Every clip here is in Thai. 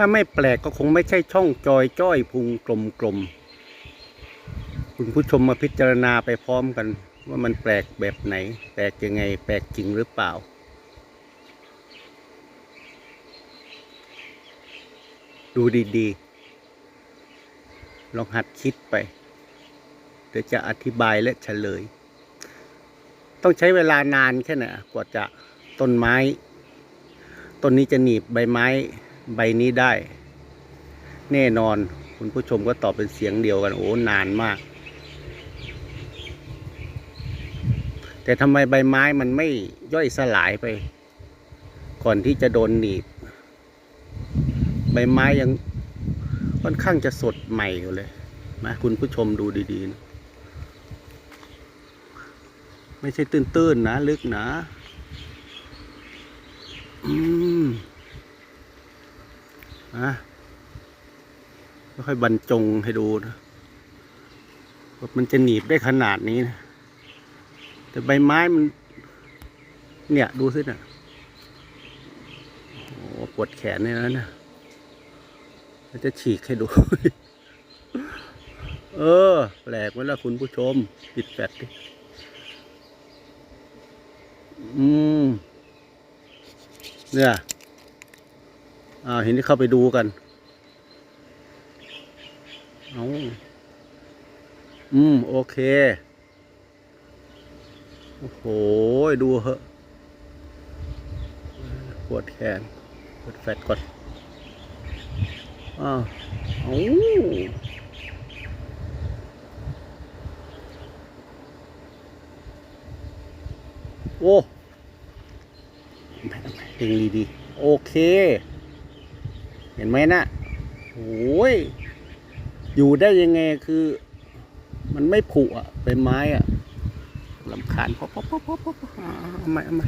ถ้าไม่แปลกก็คงไม่ใช่ช่องจอยจ้อยพุงกลมกลมๆคุณผู้ชมมาพิจารณาไปพร้อมกัน ว่ามันแปลกแบบไหน แปลกยังไง แปลกจริงหรือเปล่า ดูดีๆ ลองหัดคิดไปเดี๋ยวจะอธิบายและเฉลย ต้องใช้เวลานานแค่ไหนกว่าจะต้นไม้ ต้นนี้จะหนีบใบไม้ ใบนี้ได้ แน่นอนคุณผู้ชมก็ตอบเป็นเสียงเดียวกัน โอ้นานมาก แต่ทำไมใบไม้มันไม่ย่อยสลายไป ก่อนที่จะโดนหนีบ ใบไม้ยังค่อนข้างจะสดใหม่อยู่เลยนะคุณผู้ชมดูดีๆนะไม่ใช่ตื้นๆนะ ลึกนะอืม นะค่อยบรรจงให้ดูนะว่ามันจะหนีบได้ขนาดนี้นะแต่ใบไม้มัน เนี่ยดูสินะโอ้ปวดแขนเนี่ยนะเนี่ยเราจะฉีกให้ดู เออ แปลกไว้ล้วคุณผู้ชม ปิดแฟลชดิอืมเนี่ย อ่าเห็นที่เข้าไปดูกัน เอาอืม โอเค โอ้โห ดูเหอะปวดแขนปวดแฟตก่อน อ้าวเอาโอ้เพลงดีๆโอเค เห็นไหมนะโอ้ยอยู่ได้ยังไงคือ มันไม่ผุอะใบไม้อะลำคาญพอพอพอพอพอพออ่าเอามาเอามา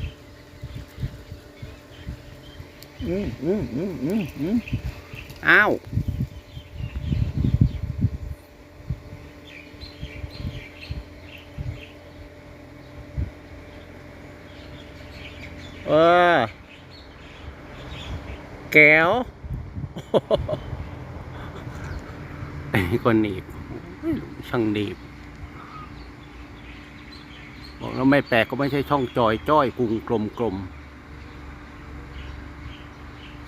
อืมอืมอืมอืมอืมอ้าวเออแก้ว ไอ้คนหนีบช่างหนีบบอกแล้วไม่แปลกก็ไม่ใช่ช่องจอยจ้อยกุงกลมกลม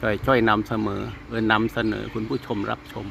จอยจ้อยนำเสมอเออนำเสนอคุณผู้ชมรับชม